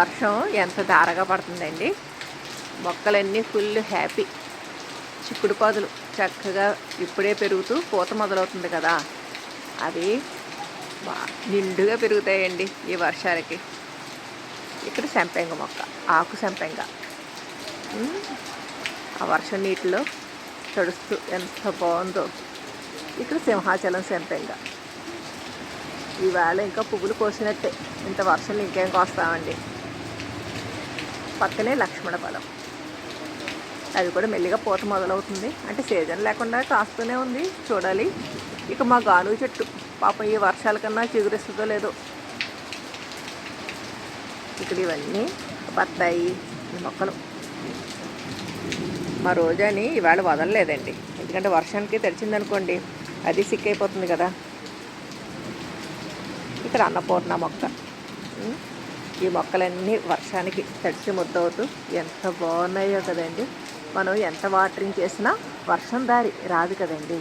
వర్షం ఎంత ధారగా పడుతుందండి. మొక్కలన్నీ ఫుల్ హ్యాపీ. చిక్కుడు పాదులు చక్కగా ఇప్పుడే పెరుగుతూ పూత మొదలవుతుంది కదా. అవి నిండుగా పెరుగుతాయండి ఈ వర్షాలకి. ఇక్కడ సంపెంగ మొక్క ఆకు సంపెంగ ఆ వర్షం నీటిలో తడుస్తూ ఎంత బాగుందో. ఇక్కడ సింహాచలం సంపెంగ ఇవాళ ఇంకా పువ్వులు కోసినట్టే. ఇంత వర్షాలు ఇంకేం కోస్తామండి. పక్కనే లక్ష్మణ ఫలం అది కూడా మెల్లిగా పూత మొదలవుతుంది. అంటే సీజన్ లేకుండా కాస్తూనే ఉంది. చూడాలి. ఇక మా గాను చెట్టు. పాపం ఈ వర్షాల కన్నా చిగురిస్తుందో లేదో. ఇక్కడ ఇవన్నీ బత్తాయి ఈ మొక్కలు. మా రోజాని ఇవాళ వదలలేదండి. ఎందుకంటే వర్షానికి తెరిచిందనుకోండి అది సిక్ అయిపోతుంది కదా. ఇక్కడ అన్నపూర్ణ మొక్క. ఈ మొక్కలన్నీ వర్షానికి తడిసి ముద్దవుతూ ఎంత బాగున్నాయో కదండి. మనం ఎంత వాటరింగ్ చేసినా వర్షం దారి రాదు కదండి.